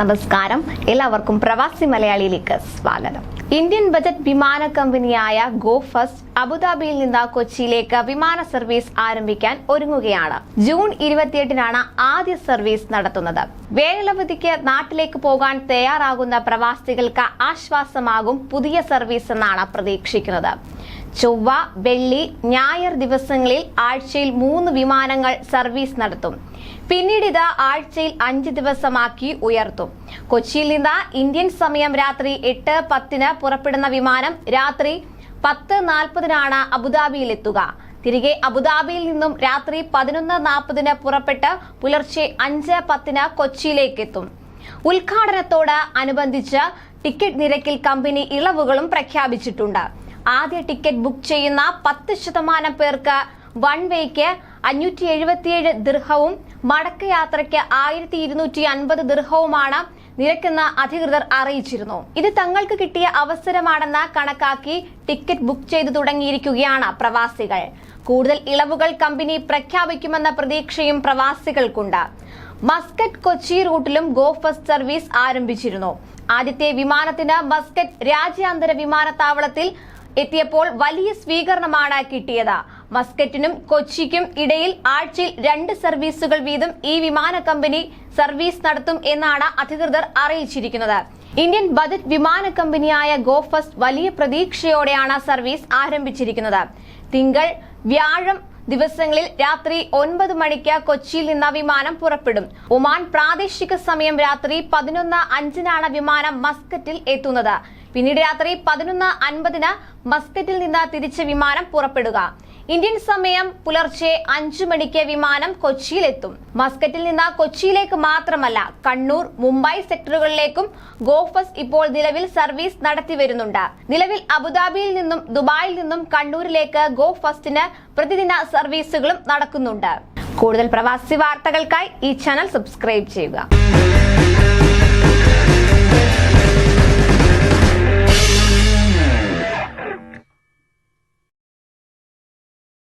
നമസ്കാരം. എല്ലാവർക്കും പ്രവാസി മലയാളിയിലേക്ക് സ്വാഗതം. ഇന്ത്യൻ ബജറ്റ് വിമാന കമ്പനിയായ ഗോ ഫസ്റ്റ് അബുദാബിയിൽ നിന്ന് കൊച്ചിയിലേക്ക് വിമാന സർവീസ് ആരംഭിക്കാൻ ഒരുങ്ങുകയാണ്. ജൂൺ ഇരുപത്തിയെട്ടിനാണ് ആദ്യ സർവീസ് നടത്തുന്നത്. വേനലവധിക്ക് നാട്ടിലേക്ക് പോകാൻ തയ്യാറാകുന്ന പ്രവാസികൾക്ക് ആശ്വാസമാകും പുതിയ സർവീസ് എന്നാണ് പ്രതീക്ഷിക്കുന്നത്. ചൊവ്വ വെള്ളി ഞായർ ദിവസങ്ങളിൽ ആഴ്ചയിൽ മൂന്ന് വിമാനങ്ങൾ സർവീസ് നടത്തും. പിന്നീട് ഇത് ആഴ്ചയിൽ അഞ്ച് ദിവസമാക്കി ഉയർത്തും. കൊച്ചിയിൽ നിന്ന് ഇന്ത്യൻ സമയം രാത്രി എട്ട് പത്തിന് പുറപ്പെടുന്ന വിമാനം രാത്രി പത്ത് നാൽപ്പതിനാണ് അബുദാബിയിൽ എത്തുക. തിരികെ അബുദാബിയിൽ നിന്നും രാത്രി പതിനൊന്ന് നാൽപ്പതിന് പുറപ്പെട്ട് പുലർച്ചെ അഞ്ച് പത്തിന് കൊച്ചിയിലേക്ക് എത്തും. ഉദ്ഘാടനത്തോട് അനുബന്ധിച്ച് ടിക്കറ്റ് നിരക്കിൽ കമ്പനി ഇളവുകളും പ്രഖ്യാപിച്ചിട്ടുണ്ട്. ആദ്യ ടിക്കറ്റ് ബുക്ക് ചെയ്യുന്ന പത്ത് ശതമാനം പേർക്ക് വൺ വേക്ക് അഞ്ഞൂറ്റി എഴുപത്തിയേഴ് ദീർഘവും മടക്കയാത്രയ്ക്ക് ആയിരത്തി ഇരുന്നൂറ്റി അൻപത് ദീർഘവുമാണ് നിരക്കെന്ന് അധികൃതർ അറിയിച്ചിരുന്നു. ഇത് തങ്ങൾക്ക് കിട്ടിയ അവസരമാണെന്ന് കണക്കാക്കി ടിക്കറ്റ് ബുക്ക് ചെയ്തു തുടങ്ങിയിരിക്കുകയാണ് പ്രവാസികൾ. കൂടുതൽ ഇളവുകൾ കമ്പനി പ്രഖ്യാപിക്കുമെന്ന പ്രതീക്ഷയും പ്രവാസികൾക്കുണ്ട്. മസ്കറ്റ് കൊച്ചി റൂട്ടിലും ഗോ ഫസ്റ്റ് സർവീസ് ആരംഭിച്ചിരുന്നു. ആദ്യത്തെ വിമാനത്തിന് മസ്കറ്റ് രാജ്യാന്തര വിമാനത്താവളത്തിൽ എത്തിയപ്പോൾ വലിയ സ്വീകരണമാണ് കിട്ടിയത്. മസ്കറ്റിനും കൊച്ചിക്കും ഇടയിൽ ആഴ്ചയിൽ രണ്ട് സർവീസുകൾ വീതം ഈ വിമാന കമ്പനി സർവീസ് നടത്തും എന്നാണ് അധികൃതർ അറിയിച്ചിരിക്കുന്നത്. ഇന്ത്യൻ ബജറ്റ് വിമാന കമ്പനിയായ ഗോഫസ്റ്റ് വലിയ പ്രതീക്ഷയോടെയാണ് സർവീസ് ആരംഭിച്ചിരിക്കുന്നത്. തിങ്കൾ വ്യാഴം ദിവസങ്ങളിൽ രാത്രി ഒൻപത് മണിക്ക് കൊച്ചിയിൽ നിന്ന് വിമാനം പുറപ്പെടും. ഒമാൻ പ്രാദേശിക സമയം രാത്രി പതിനൊന്ന് അഞ്ചിനാണ് വിമാനം മസ്കറ്റിൽ എത്തുന്നത്. പിന്നീട് രാത്രി പതിനൊന്ന് അൻപതിന് മസ്കറ്റിൽ നിന്ന് തിരിച്ച് വിമാനം പുറപ്പെടുക. ഇന്ത്യൻ സമയം പുലർച്ചെ അഞ്ചു മണിക്ക് വിമാനം കൊച്ചിയിലെത്തും. മസ്കറ്റിൽ നിന്ന് കൊച്ചിയിലേക്ക് മാത്രമല്ല കണ്ണൂർ മുംബൈ സെക്ടറുകളിലേക്കും ഗോഫസ് ഇപ്പോൾ നിലവിൽ സർവീസ് നടത്തി വരുന്നുണ്ട്. നിലവിൽ അബുദാബിയിൽ നിന്നും ദുബായിൽ നിന്നും കണ്ണൂരിലേക്ക് ഗോഫസ്റ്റിന് പ്രതിദിന സർവീസുകളും നടക്കുന്നുണ്ട്. കൂടുതൽ പ്രവാസി വാർത്തകൾക്കായി ഈ ചാനൽ സബ്സ്ക്രൈബ് ചെയ്യുക.